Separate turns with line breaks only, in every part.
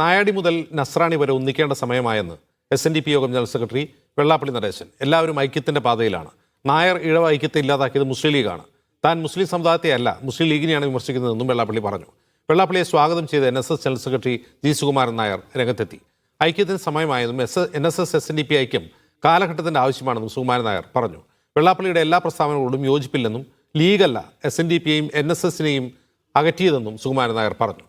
നായാടി മുതൽ നസ്രാണി വരെ ഒന്നിക്കേണ്ട സമയമായെന്ന് എസ് എൻ ഡി പി യോഗം ജനറൽ സെക്രട്ടറി വെള്ളാപ്പള്ളി നടേശൻ. എല്ലാവരും ഐക്യത്തിന്റെ പാതയിലാണ്. നായർ ഇഴവ ഐക്യത്തെ ഇല്ലാതാക്കിയത് മുസ്ലിം ലീഗാണ്. താൻ മുസ്ലിം സമുദായത്തെ അല്ല മുസ്ലിം ലീഗിനെയാണ് വിമർശിക്കുന്നതെന്നും വെള്ളാപ്പള്ളി പറഞ്ഞു. വെള്ളാപ്പള്ളിയെ സ്വാഗതം ചെയ്ത N S S general secretary G Sukumaran Nair രംഗത്തെത്തി. ഐക്യത്തിന് സമയമായതും S N S S S N D P ഐക്യം കാലഘട്ടത്തിന്റെ ആവശ്യമാണെന്നും സുകുമാരൻ നായർ പറഞ്ഞു. വെള്ളാപ്പള്ളിയുടെ എല്ലാ പ്രസ്താവനകളോടും യോജിപ്പില്ലെന്നും ലീഗല്ല എസ് എൻ ഡി പിയെയും എൻ എസ് എസിനെയും അകറ്റിയതെന്നും സുകുമാരൻ നായർ പറഞ്ഞു.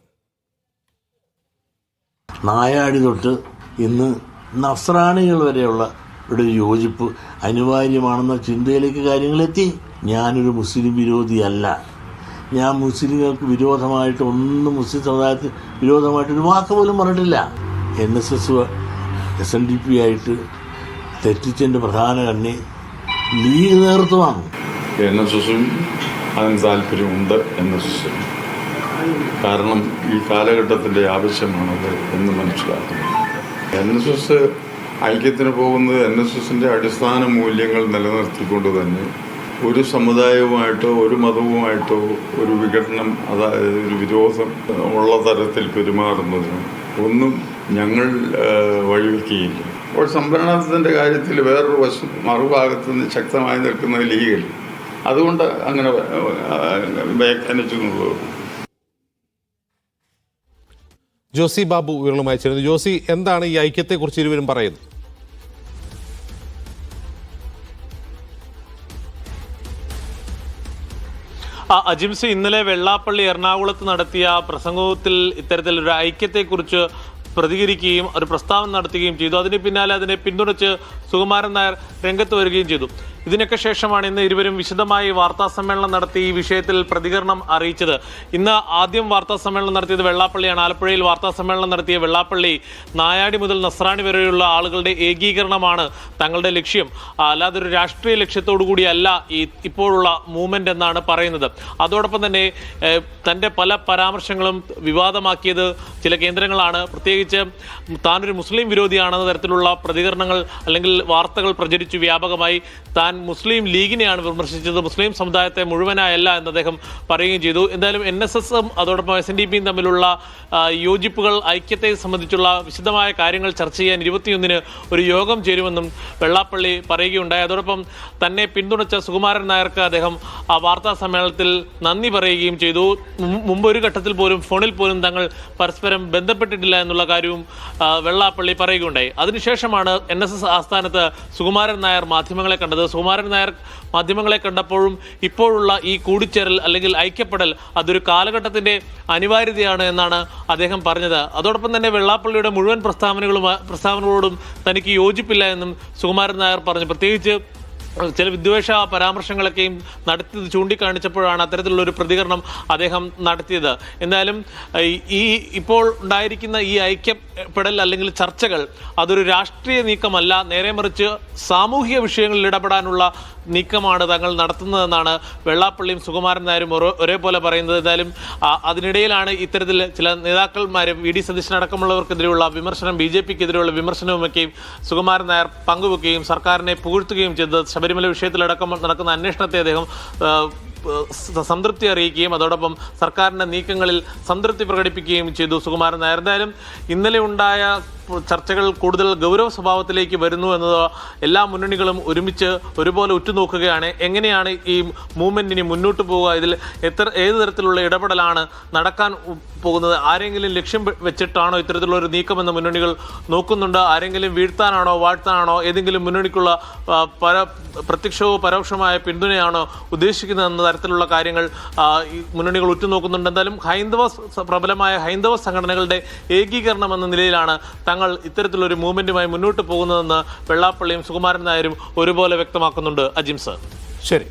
നായാടി തൊട്ട് ഇന്ന് നസ്രാണികൾ വരെയുള്ള ഒരു യോജിപ്പ് അനിവാര്യമാണെന്ന ചിന്തയിലേക്ക് കാര്യങ്ങളെത്തി. ഞാനൊരു മുസ്ലിം വിരോധിയല്ല. ഞാൻ മുസ്ലിങ്ങൾക്ക് വിരോധമായിട്ട് ഒന്നും മുസ്ലിം സമുദായത്തിന് വിരോധമായിട്ടൊരു വാക്ക് പോലും പറഞ്ഞിട്ടില്ല. N S S S N D P ആയിട്ട് തെറ്റിച്ചതിന്റെ പ്രധാന കണ്ണി ലീഗ് നേതൃത്വമാണ്.
എൻ എസ് എസും അതിന് താല്പര്യമുണ്ട് എൻ എസ് എസിന് കാരണം ഈ കാലഘട്ടത്തിന്റെ ആവശ്യമാണത് എന്ന് മനസ്സിലാക്കുന്നു. എൻ എസ് എസ് ഐക്യത്തിന് പോകുന്നത് എൻ എസ് എസിന്റെ അടിസ്ഥാന മൂല്യങ്ങൾ നിലനിർത്തിക്കൊണ്ട് തന്നെ ഒരു സമുദായവുമായിട്ടോ ഒരു മതവുമായിട്ടോ ഒരു വിഘടനം അതായത് ഒരു വിരോധം ഉള്ള തരത്തിൽ പെരുമാറുന്നതിന് ഒന്നും ഞങ്ങൾ വഴിവെക്കുകയില്ല. അപ്പോൾ സംവരണത്തിന്റെ കാര്യത്തിൽ വേറൊരു വശം മറുഭാഗത്ത് നിന്ന് ശക്തമായി നിൽക്കുന്ന ലീഗൽ അതുകൊണ്ട് അങ്ങനെ വ്യാഖ്യാനിച്ചു എന്നുള്ളൂ
ജോസി ബാബു വിവരങ്ങളുമായി ചേരുന്നു ജോസി എന്താണ് ഈ ഐക്യത്തെക്കുറിച്ച് ഇരുവരും പറയുന്നത്?
അജിംസ് ഇന്നലെ വെള്ളാപ്പള്ളി എറണാകുളത്ത് നടത്തിയ പ്രസംഗത്തിൽ ഇത്തരത്തിലൊരു ഐക്യത്തെക്കുറിച്ച് പ്രതികരിക്കുകയും ഒരു പ്രസ്താവന നടത്തുകയും ചെയ്തു. അതിന് പിന്നാലെ അതിനെ പിന്തുണച്ച് സുകുമാരൻ നായർ രംഗത്ത് വരികയും ചെയ്തു. ഇതിനൊക്കെ ശേഷമാണ് ഇന്ന് ഇരുവരും വിശദമായി വാർത്താ സമ്മേളനം നടത്തി ഈ വിഷയത്തിൽ പ്രതികരണം അറിയിച്ചത്. ഇന്ന് ആദ്യം വാർത്താ സമ്മേളനം നടത്തിയത് വെള്ളാപ്പള്ളിയാണ്. ആലപ്പുഴയിൽ വാർത്താ സമ്മേളനം നടത്തിയ വെള്ളാപ്പള്ളി നായാടി മുതൽ നസ്രാണി വരെയുള്ള ആളുകളുടെ ഏകീകരണമാണ് തങ്ങളുടെ ലക്ഷ്യം. അല്ലാതെ ഒരു രാഷ്ട്രീയ ലക്ഷ്യത്തോടു കൂടിയല്ല ഈ ഇപ്പോഴുള്ള മൂവ്മെന്റ് എന്നാണ് പറയുന്നത്. അതോടൊപ്പം തന്നെ തന്റെ പല പരാമർശങ്ങളും വിവാദമാക്കിയത് ചില കേന്ദ്രങ്ങളാണ്. പ്രത്യേകിച്ച് താനൊരു മുസ്ലിം വിരോധിയാണെന്ന തരത്തിലുള്ള പ്രതികരണങ്ങൾ അല്ലെങ്കിൽ വാർത്തകൾ പ്രചരിച്ചു വ്യാപകമായി താൻ മുസ്ലിം ലീഗിനെയാണ് വിമർശിച്ചത്. മുസ്ലിം സമുദായത്തെ മുഴുവനായല്ല എന്ന് അദ്ദേഹം പറയുകയും ചെയ്തു. എന്തായാലും എൻ എസ് എസും അതോടൊപ്പം എസ് എൻ ഡി പിയും തമ്മിലുള്ള യോജിപ്പുകൾ ഐക്യത്തെ സംബന്ധിച്ചുള്ള വിശദമായ കാര്യങ്ങൾ ചർച്ച ചെയ്യാൻ ഇരുപത്തിയൊന്നിന് ഒരു യോഗം ചേരുമെന്നും വെള്ളാപ്പള്ളി പറയുകയുണ്ടായി. അതോടൊപ്പം തന്നെ പിന്തുണച്ച സുകുമാരൻ നായർക്ക് അദ്ദേഹം ആ വാർത്താ സമ്മേളനത്തിൽ നന്ദി പറയുകയും ചെയ്തു. മുമ്പ് ഒരു ഘട്ടത്തിൽ പോലും ഫോണിൽ പോലും തങ്ങൾ പരസ്പരം ബന്ധപ്പെട്ടിട്ടില്ല എന്നുള്ള കാര്യവും വെള്ളാപ്പള്ളി പറയുകയുണ്ടായി. അതിനുശേഷമാണ് എൻ എസ് എസ് ആസ്ഥാനത്ത് സുകുമാരൻ നായർ മാധ്യമങ്ങളെ കണ്ടത്. സുകുമാരൻ നായർ മാധ്യമങ്ങളെ കണ്ടപ്പോഴും ഇപ്പോഴുള്ള ഈ കൂടിച്ചേരൽ അല്ലെങ്കിൽ ഐക്യപ്പെടൽ അതൊരു കാലഘട്ടത്തിന്റെ അനിവാര്യതയാണ് എന്നാണ് അദ്ദേഹം പറഞ്ഞത്. അതോടൊപ്പം തന്നെ വെള്ളാപ്പള്ളിയുടെ മുഴുവൻ പ്രസ്താവനകളും പ്രസ്താവനകളോടും തനിക്ക് യോജിപ്പില്ല എന്നും സുകുമാരൻ നായർ പറഞ്ഞു. പ്രത്യേകിച്ച് ചില വിദ്വേഷ പരാമർശങ്ങളൊക്കെയും നടത്തിയത് ചൂണ്ടിക്കാണിച്ചപ്പോഴാണ് അത്തരത്തിലുള്ള ഒരു പ്രതികരണം അദ്ദേഹം നടത്തിയത്. എന്തായാലും ഈ- ഇപ്പോൾ ഉണ്ടായിരിക്കുന്ന ഈ ഐക്യപ്പെടൽ അല്ലെങ്കിൽ ചർച്ചകൾ അതൊരു രാഷ്ട്രീയ നീക്കമല്ല നേരെ മറിച്ച് സാമൂഹിക വിഷയങ്ങളിൽ ഇടപെടാനുള്ള നീക്കമാണ് തങ്ങൾ നടത്തുന്നതെന്നാണ് വെള്ളാപ്പള്ളിയും സുകുമാരൻ നായരും ഒരേ- ഒരേപോലെ പറയുന്നത്. എന്തായാലും അതിനിടയിലാണ് ഇത്തരത്തിൽ ചില നേതാക്കന്മാരും വി ഡി സതീശനടക്കമുള്ളവർക്കെതിരെയുള്ള വിമർശനം ബി ജെ പിക്കെതിരെയുള്ള വിമർശനവുമൊക്കെയും സുകുമാരൻ നായർ പങ്കുവെക്കുകയും സർക്കാരിനെ പുകഴ്ത്തുകയും ചെയ്തത് ശബരിമല വിഷയത്തിലടക്കം നടക്കുന്ന അന്വേഷണത്തെ അദ്ദേഹം സംതൃപ്തി അറിയിക്കുകയും അതോടൊപ്പം സർക്കാരിന്റെ നീക്കങ്ങളിൽ സംതൃപ്തി പ്രകടിപ്പിക്കുകയും ചെയ്തു. സുകുമാരൻ നായർ ഇന്നലെ ഉണ്ടായ ചർച്ചകൾ കൂടുതൽ ഗൗരവ സ്വഭാവത്തിലേക്ക് വരുന്നു എന്നത് എല്ലാ മുന്നണികളും ഒരുമിച്ച് ഒരുപോലെ ഉറ്റുനോക്കുകയാണ്. എങ്ങനെയാണ് ഈ മൂവ്മെന്റിന് മുന്നോട്ട് പോവുക? ഇതിൽ എത്ര ഏത് തരത്തിലുള്ള ഇടപെടലാണ് നടക്കാൻ പോകുന്നത്? ആരെങ്കിലും ലക്ഷ്യം വെച്ചിട്ടാണോ ഇത്തരത്തിലുള്ള ഒരു നീക്കമെന്ന് മുന്നണികൾ നോക്കുന്നുണ്ട്? ആരെങ്കിലും വീഴ്ത്താനാണോ വാഴ്ത്താനാണോ? ഏതെങ്കിലും മുന്നണിക്കുള്ള പര പ്രത്യക്ഷവും പരോക്ഷമായ പിന്തുണയാണോ ഉദ്ദേശിക്കുന്നതെന്ന തരത്തിലുള്ള കാര്യങ്ങൾ മുന്നണികൾ ഉറ്റുനോക്കുന്നുണ്ട്. എന്തായാലും ഹൈന്ദവ പ്രബലമായ ഹൈന്ദവ സംഘടനകളുടെ ഏകീകരണം എന്ന നിലയിലാണ് തങ്ങൾ ഇത്തരത്തിലൊരു മൂവ്മെന്റുമായി മുന്നോട്ട് പോകുന്നതെന്ന് വെള്ളാപ്പള്ളിയും സുകുമാരൻ നായരും ഒരുപോലെ വ്യക്തമാക്കുന്നുണ്ട്. അജിംസ്
ശരി.